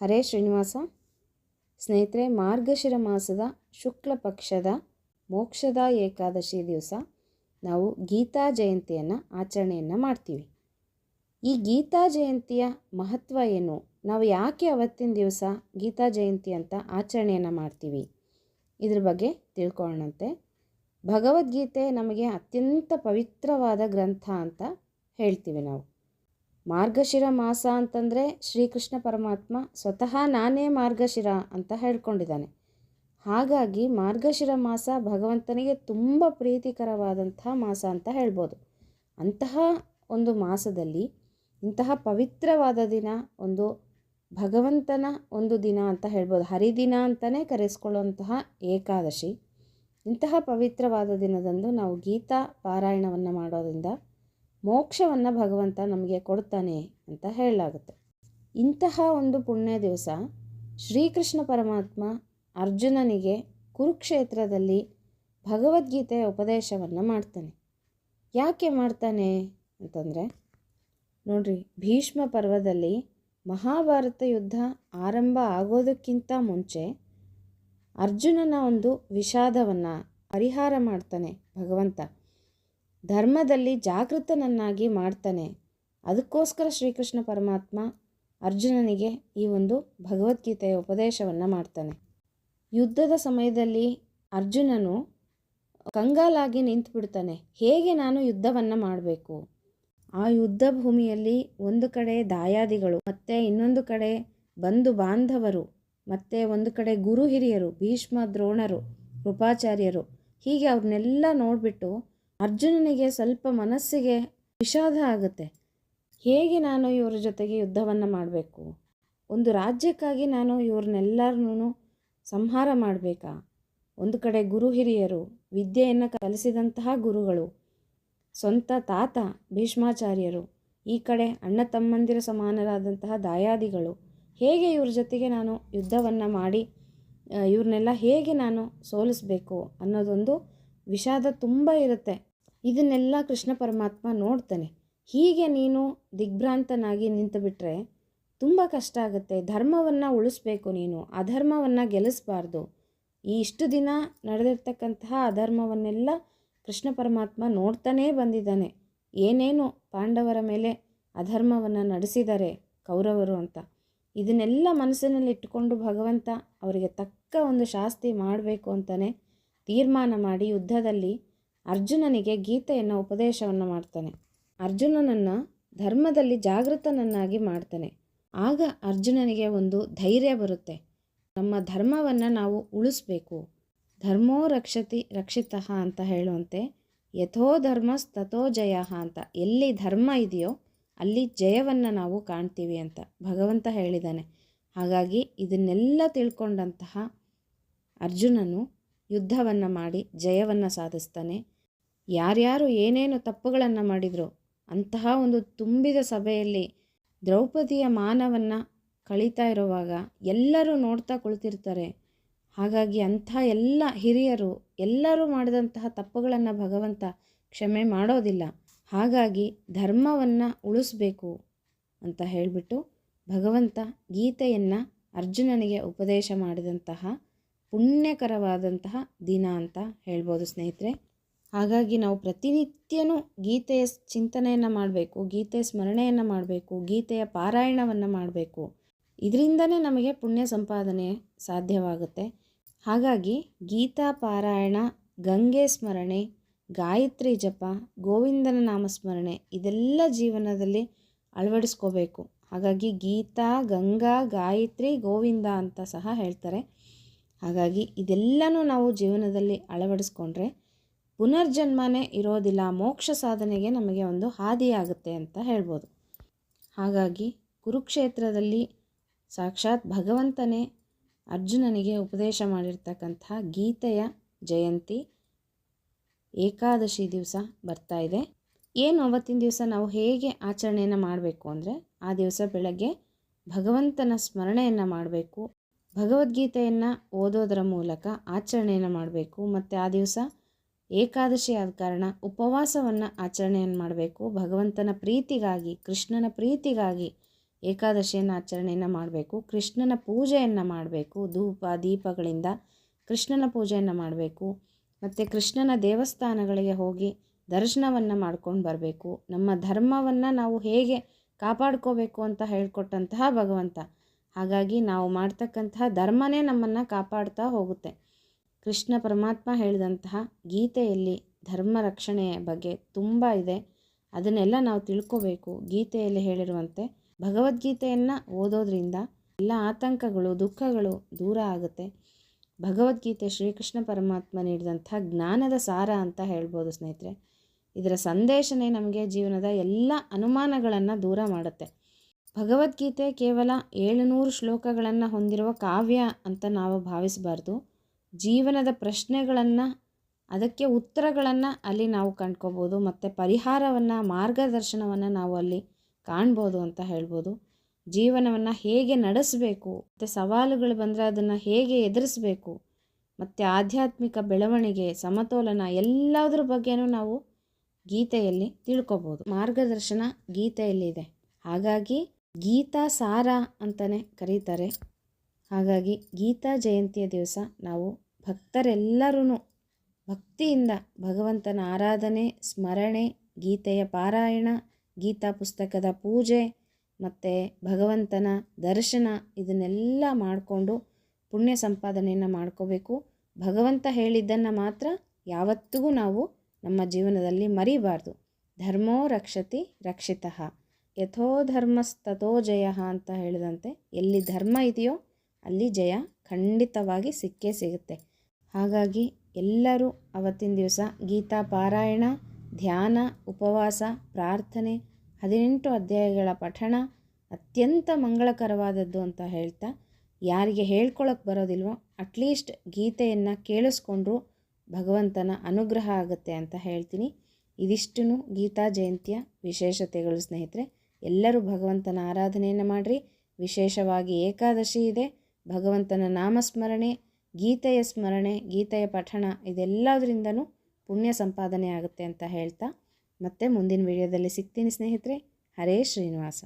ಹರೇ ಶ್ರೀನಿವಾಸ. ಸ್ನೇಹಿತರೆ, ಮಾರ್ಗಶಿರ ಮಾಸದ ಶುಕ್ಲ ಪಕ್ಷದ ಮೋಕ್ಷದ ಏಕಾದಶಿ ದಿವಸ ನಾವು ಗೀತಾ ಜಯಂತಿಯನ್ನು ಆಚರಣೆಯನ್ನು ಮಾಡ್ತೀವಿ. ಈ ಗೀತಾ ಜಯಂತಿಯ ಮಹತ್ವ ಏನು? ನಾವು ಯಾಕೆ ಅವತ್ತಿನ ದಿವಸ ಗೀತಾ ಜಯಂತಿ ಅಂತ ಆಚರಣೆಯನ್ನು ಮಾಡ್ತೀವಿ? ಇದ್ರ ಬಗ್ಗೆ ತಿಳ್ಕೊಳ್ಳೋಣಂತೆ. ಭಗವದ್ಗೀತೆ ನಮಗೆ ಅತ್ಯಂತ ಪವಿತ್ರವಾದ ಗ್ರಂಥ ಅಂತ ಹೇಳ್ತೀವಿ ನಾವು. ಮಾರ್ಗಶಿರ ಮಾಸ ಅಂತಂದರೆ ಶ್ರೀಕೃಷ್ಣ ಪರಮಾತ್ಮ ಸ್ವತಃ ನಾನೇ ಮಾರ್ಗಶಿರ ಅಂತ ಹೇಳ್ಕೊಂಡಿದ್ದಾನೆ. ಹಾಗಾಗಿ ಮಾರ್ಗಶಿರ ಮಾಸ ಭಗವಂತನಿಗೆ ತುಂಬ ಪ್ರೀತಿಕರವಾದಂಥ ಮಾಸ ಅಂತ ಹೇಳ್ಬೋದು. ಅಂತಹ ಒಂದು ಮಾಸದಲ್ಲಿ ಇಂತಹ ಪವಿತ್ರವಾದ ದಿನ ಒಂದು ಭಗವಂತನ ಒಂದು ದಿನ ಅಂತ ಹೇಳ್ಬೋದು. ಹರಿದಿನ ಅಂತಲೇ ಕರೆಸ್ಕೊಳ್ಳುವಂತಹ ಏಕಾದಶಿ. ಇಂತಹ ಪವಿತ್ರವಾದ ದಿನದಂದು ನಾವು ಗೀತಾ ಪಾರಾಯಣವನ್ನು ಮಾಡೋದ್ರಿಂದ ಮೋಕ್ಷವನ್ನು ಭಗವಂತ ನಮಗೆ ಕೊಡ್ತಾನೆ ಅಂತ ಹೇಳಲಾಗುತ್ತೆ. ಇಂತಹ ಒಂದು ಪುಣ್ಯ ದಿವಸ ಶ್ರೀಕೃಷ್ಣ ಪರಮಾತ್ಮ ಅರ್ಜುನನಿಗೆ ಕುರುಕ್ಷೇತ್ರದಲ್ಲಿ ಭಗವದ್ಗೀತೆಯ ಉಪದೇಶವನ್ನು ಮಾಡ್ತಾನೆ. ಯಾಕೆ ಮಾಡ್ತಾನೆ ಅಂತಂದರೆ, ನೋಡ್ರಿ, ಭೀಷ್ಮ ಪರ್ವದಲ್ಲಿ ಮಹಾಭಾರತ ಯುದ್ಧ ಆರಂಭ ಆಗೋದಕ್ಕಿಂತ ಮುಂಚೆ ಅರ್ಜುನನ ಒಂದು ವಿಷಾದವನ್ನು ಪರಿಹಾರ ಮಾಡ್ತಾನೆ ಭಗವಂತ. ಧರ್ಮದಲ್ಲಿ ಜಾಗೃತನನ್ನಾಗಿ ಮಾಡ್ತಾನೆ. ಅದಕ್ಕೋಸ್ಕರ ಶ್ರೀಕೃಷ್ಣ ಪರಮಾತ್ಮ ಅರ್ಜುನನಿಗೆ ಈ ಒಂದು ಭಗವದ್ಗೀತೆಯ ಉಪದೇಶವನ್ನು ಮಾಡ್ತಾನೆ. ಯುದ್ಧದ ಸಮಯದಲ್ಲಿ ಅರ್ಜುನನು ಕಂಗಾಲಾಗಿ ನಿಂತು ಬಿಡ್ತಾನೆ. ಹೇಗೆ ನಾನು ಯುದ್ಧವನ್ನು ಮಾಡಬೇಕು? ಆ ಯುದ್ಧ ಭೂಮಿಯಲ್ಲಿ ಒಂದು ಕಡೆ ದಾಯಾದಿಗಳು, ಮತ್ತು ಇನ್ನೊಂದು ಕಡೆ ಬಂಧು ಬಾಂಧವರು, ಮತ್ತು ಒಂದು ಕಡೆ ಗುರು ಹಿರಿಯರು, ಭೀಷ್ಮ ದ್ರೋಣರು, ಕೃಪಾಚಾರ್ಯರು, ಹೀಗೆ ಅವ್ರನ್ನೆಲ್ಲ ನೋಡಿಬಿಟ್ಟು ಅರ್ಜುನನಿಗೆ ಸ್ವಲ್ಪ ಮನಸ್ಸಿಗೆ ವಿಷಾದ ಆಗುತ್ತೆ. ಹೇಗೆ ನಾನು ಇವರ ಜೊತೆಗೆ ಯುದ್ಧವನ್ನು ಮಾಡಬೇಕು? ಒಂದು ರಾಜ್ಯಕ್ಕಾಗಿ ನಾನು ಇವ್ರನ್ನೆಲ್ಲರನ್ನೂ ಸಂಹಾರ ಮಾಡಬೇಕಾ? ಒಂದು ಕಡೆ ಗುರು ಹಿರಿಯರು, ವಿದ್ಯೆಯನ್ನು ಕಲಿಸಿದಂತಹ ಗುರುಗಳು, ಸ್ವಂತ ತಾತ ಭೀಷ್ಮಾಚಾರ್ಯರು, ಈ ಕಡೆ ಅಣ್ಣ ತಮ್ಮಂದಿರ ಸಮಾನರಾದಂತಹ ದಾಯಾದಿಗಳು, ಹೇಗೆ ಇವ್ರ ಜೊತೆಗೆ ನಾನು ಯುದ್ಧವನ್ನು ಮಾಡಿ ಇವ್ರನ್ನೆಲ್ಲ ಹೇಗೆ ನಾನು ಸೋಲಿಸಬೇಕು ಅನ್ನೋದೊಂದು ವಿಷಾದ ತುಂಬ ಇರುತ್ತೆ. ಇದನ್ನೆಲ್ಲ ಕೃಷ್ಣ ಪರಮಾತ್ಮ ನೋಡ್ತಾನೆ. ಹೀಗೆ ನೀನು ದಿಗ್ಭ್ರಾಂತನಾಗಿ ನಿಂತುಬಿಟ್ರೆ ತುಂಬ ಕಷ್ಟ ಆಗುತ್ತೆ. ಧರ್ಮವನ್ನು ಉಳಿಸ್ಬೇಕು ನೀನು, ಅಧರ್ಮವನ್ನು ಗೆಲ್ಲಿಸ್ಬಾರ್ದು. ಈ ಇಷ್ಟು ದಿನ ನಡೆದಿರ್ತಕ್ಕಂತಹ ಅಧರ್ಮವನ್ನೆಲ್ಲ ಕೃಷ್ಣ ಪರಮಾತ್ಮ ನೋಡ್ತಾನೇ ಬಂದಿದ್ದಾನೆ. ಏನೇನು ಪಾಂಡವರ ಮೇಲೆ ಅಧರ್ಮವನ್ನು ನಡೆಸಿದ್ದಾರೆ ಕೌರವರು ಅಂತ. ಇದನ್ನೆಲ್ಲ ಮನಸ್ಸಿನಲ್ಲಿ ಇಟ್ಟುಕೊಂಡು ಭಗವಂತ ಅವರಿಗೆ ತಕ್ಕ ಒಂದು ಶಾಸ್ತಿ ಮಾಡಬೇಕು ಅಂತಲೇ ತೀರ್ಮಾನ ಮಾಡಿ ಯುದ್ಧದಲ್ಲಿ ಅರ್ಜುನನಿಗೆ ಗೀತೆಯನ್ನು ಉಪದೇಶವನ್ನು ಮಾಡ್ತಾನೆ. ಅರ್ಜುನನನ್ನು ಧರ್ಮದಲ್ಲಿ ಜಾಗೃತನನ್ನಾಗಿ ಮಾಡ್ತಾನೆ. ಆಗ ಅರ್ಜುನನಿಗೆ ಒಂದು ಧೈರ್ಯ ಬರುತ್ತೆ. ನಮ್ಮ ಧರ್ಮವನ್ನು ನಾವು ಉಳಿಸ್ಬೇಕು. ಧರ್ಮೋ ರಕ್ಷತಿ ರಕ್ಷಿತಃ ಅಂತ ಹೇಳುವಂತೆ ಯಥೋ ಧರ್ಮಸ್ತಥೋ ಜಯ ಅಂತ ಎಲ್ಲಿ ಧರ್ಮ ಇದೆಯೋ ಅಲ್ಲಿ ಜಯವನ್ನು ನಾವು ಕಾಣ್ತೀವಿ ಅಂತ ಭಗವಂತ ಹೇಳಿದ್ದಾನೆ ಹಾಗಾಗಿ ಇದನ್ನೆಲ್ಲ ತಿಳ್ಕೊಂಡಂತಹ ಅರ್ಜುನನು ಯುದ್ಧವನ್ನು ಮಾಡಿ ಜಯವನ್ನು ಸಾಧಿಸ್ತಾನೆ. ಯಾರ್ಯಾರು ಏನೇನು ತಪ್ಪುಗಳನ್ನು ಮಾಡಿದ್ರು, ಅಂತಹ ಒಂದು ತುಂಬಿದ ಸಭೆಯಲ್ಲಿ ದ್ರೌಪದಿಯ ಮಾನವನ್ನು ಕಳೀತಾ ಇರುವಾಗ ಎಲ್ಲರೂ ನೋಡ್ತಾ ಕುಳಿತಿರ್ತಾರೆ. ಹಾಗಾಗಿ ಅಂಥ ಎಲ್ಲ ಹಿರಿಯರು, ಎಲ್ಲರೂ ಮಾಡಿದಂತಹ ತಪ್ಪುಗಳನ್ನು ಭಗವಂತ ಕ್ಷಮೆ ಮಾಡೋದಿಲ್ಲ. ಹಾಗಾಗಿ ಧರ್ಮವನ್ನು ಉಳಿಸ್ಬೇಕು ಅಂತ ಹೇಳಿಬಿಟ್ಟು ಭಗವಂತ ಗೀತೆಯನ್ನು ಅರ್ಜುನನಿಗೆ ಉಪದೇಶ ಮಾಡಿದಂತಹ ಪುಣ್ಯಕರವಾದಂತಹ ದಿನ ಅಂತ ಹೇಳ್ಬೋದು ಸ್ನೇಹಿತರೆ. ಹಾಗಾಗಿ ನಾವು ಪ್ರತಿನಿತ್ಯನೂ ಗೀತೆಯ ಚಿಂತನೆಯನ್ನು ಮಾಡಬೇಕು, ಗೀತೆಯ ಸ್ಮರಣೆಯನ್ನು ಮಾಡಬೇಕು, ಗೀತೆಯ ಪಾರಾಯಣವನ್ನು ಮಾಡಬೇಕು. ಇದರಿಂದನೇ ನಮಗೆ ಪುಣ್ಯ ಸಂಪಾದನೆ ಸಾಧ್ಯವಾಗುತ್ತೆ. ಹಾಗಾಗಿ ಗೀತಾ ಪಾರಾಯಣ, ಗಂಗೆ ಸ್ಮರಣೆ, ಗಾಯತ್ರಿ ಜಪ, ಗೋವಿಂದನ ನಾಮಸ್ಮರಣೆ ಇದೆಲ್ಲ ಜೀವನದಲ್ಲಿ ಅಳವಡಿಸ್ಕೋಬೇಕು. ಹಾಗಾಗಿ ಗೀತಾ, ಗಂಗಾ, ಗಾಯತ್ರಿ, ಗೋವಿಂದ ಅಂತ ಸಹ ಹೇಳ್ತಾರೆ. ಹಾಗಾಗಿ ಇದೆಲ್ಲನೂ ನಾವು ಜೀವನದಲ್ಲಿ ಅಳವಡಿಸ್ಕೊಂಡ್ರೆ ಪುನರ್ಜನ್ಮನೇ ಇರೋದಿಲ್ಲ, ಮೋಕ್ಷ ಸಾಧನೆಗೆ ನಮಗೆ ಒಂದು ಹಾದಿಯಾಗುತ್ತೆ ಅಂತ ಹೇಳ್ಬೋದು. ಹಾಗಾಗಿ ಕುರುಕ್ಷೇತ್ರದಲ್ಲಿ ಸಾಕ್ಷಾತ್ ಭಗವಂತನೇ ಅರ್ಜುನನಿಗೆ ಉಪದೇಶ ಮಾಡಿರ್ತಕ್ಕಂತಹ ಗೀತೆಯ ಜಯಂತಿ ಏಕಾದಶಿ ದಿವಸ ಬರ್ತಾ ಇದೆ. ಏನು ಅವತ್ತಿನ ದಿವಸ ನಾವು ಹೇಗೆ ಆಚರಣೆಯನ್ನು ಮಾಡಬೇಕು ಅಂದರೆ, ಆ ದಿವಸ ಬೆಳಗ್ಗೆ ಭಗವಂತನ ಸ್ಮರಣೆಯನ್ನು ಮಾಡಬೇಕು, ಭಗವದ್ಗೀತೆಯನ್ನು ಓದೋದರ ಮೂಲಕ ಆಚರಣೆಯನ್ನು ಮಾಡಬೇಕು, ಮತ್ತು ಆ ದಿವಸ ಏಕಾದಶಿ ಆದ ಕಾರಣ ಉಪವಾಸವನ್ನು ಆಚರಣೆಯನ್ನು ಮಾಡಬೇಕು. ಭಗವಂತನ ಪ್ರೀತಿಗಾಗಿ, ಕೃಷ್ಣನ ಪ್ರೀತಿಗಾಗಿ ಏಕಾದಶಿಯನ್ನು ಆಚರಣೆಯನ್ನು ಮಾಡಬೇಕು. ಕೃಷ್ಣನ ಪೂಜೆಯನ್ನು ಮಾಡಬೇಕು. ಧೂಪ, ದೀಪಗಳಿಂದ ಕೃಷ್ಣನ ಪೂಜೆಯನ್ನು ಮಾಡಬೇಕು. ಮತ್ತು ಕೃಷ್ಣನ ದೇವಸ್ಥಾನಗಳಿಗೆ ಹೋಗಿ ದರ್ಶನವನ್ನು ಮಾಡ್ಕೊಂಡು ಬರಬೇಕು. ನಮ್ಮ ಧರ್ಮವನ್ನು ನಾವು ಹೇಗೆ ಕಾಪಾಡ್ಕೋಬೇಕು ಅಂತ ಹೇಳಿಕೊಟ್ಟಂತಹ ಭಗವಂತ. ಹಾಗಾಗಿ ನಾವು ಮಾಡ್ತಕ್ಕಂತಹ ಧರ್ಮನೇ ನಮ್ಮನ್ನು ಕಾಪಾಡ್ತಾ ಹೋಗುತ್ತೆ. ಕೃಷ್ಣ ಪರಮಾತ್ಮ ಹೇಳಿದಂತಹ ಗೀತೆಯಲ್ಲಿ ಧರ್ಮ ರಕ್ಷಣೆಯ ಬಗ್ಗೆ ತುಂಬ ಇದೆ. ಅದನ್ನೆಲ್ಲ ನಾವು ತಿಳ್ಕೋಬೇಕು. ಗೀತೆಯಲ್ಲಿ ಹೇಳಿರುವಂತೆ ಭಗವದ್ಗೀತೆಯನ್ನು ಓದೋದ್ರಿಂದ ಎಲ್ಲ ಆತಂಕಗಳು, ದುಃಖಗಳು ದೂರ ಆಗುತ್ತೆ. ಭಗವದ್ಗೀತೆ ಶ್ರೀಕೃಷ್ಣ ಪರಮಾತ್ಮ ನೀಡಿದಂಥ ಜ್ಞಾನದ ಸಾರ ಅಂತ ಹೇಳ್ಬೋದು ಸ್ನೇಹಿತರೆ. ಇದರ ಸಂದೇಶನೇ ನಮಗೆ ಜೀವನದ ಎಲ್ಲ ಅನುಮಾನಗಳನ್ನು ದೂರ ಮಾಡುತ್ತೆ. ಭಗವದ್ಗೀತೆ ಕೇವಲ ಏಳುನೂರು ಶ್ಲೋಕಗಳನ್ನು ಹೊಂದಿರುವ ಕಾವ್ಯ ಅಂತ ನಾವು ಭಾವಿಸಬಾರ್ದು. ಜೀವನದ ಪ್ರಶ್ನೆಗಳನ್ನು, ಅದಕ್ಕೆ ಉತ್ತರಗಳನ್ನು ಅಲ್ಲಿ ನಾವು ಕಂಡ್ಕೋಬೋದು, ಮತ್ತು ಪರಿಹಾರವನ್ನು, ಮಾರ್ಗದರ್ಶನವನ್ನು ನಾವು ಅಲ್ಲಿ ಕಾಣ್ಬೋದು ಅಂತ ಹೇಳ್ಬೋದು. ಜೀವನವನ್ನು ಹೇಗೆ ನಡೆಸಬೇಕು, ಮತ್ತು ಸವಾಲುಗಳು ಬಂದರೆ ಅದನ್ನು ಹೇಗೆ ಎದುರಿಸಬೇಕು, ಮತ್ತು ಆಧ್ಯಾತ್ಮಿಕ ಬೆಳವಣಿಗೆ, ಸಮತೋಲನ ಎಲ್ಲದರ ಬಗ್ಗೆನೂ ನಾವು ಗೀತೆಯಲ್ಲಿ ತಿಳ್ಕೊಬೋದು. ಮಾರ್ಗದರ್ಶನ ಗೀತೆಯಲ್ಲಿದೆ. ಹಾಗಾಗಿ ಗೀತಾ ಸಾರ ಅಂತಲೇ ಕರೀತಾರೆ. ಹಾಗಾಗಿ ಗೀತಾ ಜಯಂತಿಯ ದಿವಸ ನಾವು ಭಕ್ತರೆಲ್ಲರೂ ಭಕ್ತಿಯಿಂದ ಭಗವಂತನ ಆರಾಧನೆ, ಸ್ಮರಣೆ, ಗೀತೆಯ ಪಾರಾಯಣ, ಗೀತಾ ಪುಸ್ತಕದ ಪೂಜೆ ಮತ್ತು ಭಗವಂತನ ದರ್ಶನ ಇದನ್ನೆಲ್ಲ ಮಾಡಿಕೊಂಡು ಪುಣ್ಯ ಸಂಪಾದನೆಯನ್ನು ಮಾಡ್ಕೋಬೇಕು. ಭಗವಂತ ಹೇಳಿದ್ದನ್ನು ಮಾತ್ರ ಯಾವತ್ತಿಗೂ ನಾವು ನಮ್ಮ ಜೀವನದಲ್ಲಿ ಮರಿಬಾರ್ದು. ಧರ್ಮೋ ರಕ್ಷತಿ ರಕ್ಷಿತಃ. ಯಥೋ ಧರ್ಮಸ್ತಥೋ ಜಯ ಅಂತ ಹೇಳಿದಂತೆ ಎಲ್ಲಿ ಧರ್ಮ ಇದೆಯೋ ಅಲ್ಲಿ ಜಯ ಖಂಡಿತವಾಗಿ ಸಿಕ್ಕೇ ಸಿಗುತ್ತೆ. ಹಾಗಾಗಿ ಎಲ್ಲರೂ ಅವತ್ತಿನ ದಿವಸ ಗೀತಾ ಪಾರಾಯಣ, ಧ್ಯಾನ, ಉಪವಾಸ, ಪ್ರಾರ್ಥನೆ, ಹದಿನೆಂಟು ಅಧ್ಯಾಯಗಳ ಪಠಣ ಅತ್ಯಂತ ಮಂಗಳಕರವಾದದ್ದು ಅಂತ ಹೇಳ್ತಾ ಯಾರಿಗೆ ಹೇಳ್ಕೊಳಕ್ಕೆ ಬರೋದಿಲ್ವೋ ಅಟ್ಲೀಸ್ಟ್ ಗೀತೆಯನ್ನು ಕೇಳಿಸ್ಕೊಂಡ್ರು ಭಗವಂತನ ಅನುಗ್ರಹ ಆಗುತ್ತೆ ಅಂತ ಹೇಳ್ತೀನಿ. ಇದಿಷ್ಟು ಗೀತಾ ಜಯಂತಿಯ ವಿಶೇಷತೆಗಳು ಸ್ನೇಹಿತರೆ, ಎಲ್ಲರೂ ಭಗವಂತನ ಆರಾಧನೆಯನ್ನು ಮಾಡಿರಿ. ವಿಶೇಷವಾಗಿ ಏಕಾದಶಿ ಇದೆ. ಭಗವಂತನ ನಾಮಸ್ಮರಣೆ, ಗೀತೆಯ ಸ್ಮರಣೆ, ಗೀತೆಯ ಪಠಣ ಇದೆಲ್ಲದರಿಂದನೂ ಪುಣ್ಯ ಸಂಪಾದನೆ ಆಗುತ್ತೆ ಅಂತ ಹೇಳ್ತಾ ಮತ್ತೆ ಮುಂದಿನ ವಿಡಿಯೋದಲ್ಲಿ ಸಿಗ್ತೀನಿ ಸ್ನೇಹಿತರೆ. ಹರೇ ಶ್ರೀನಿವಾಸ.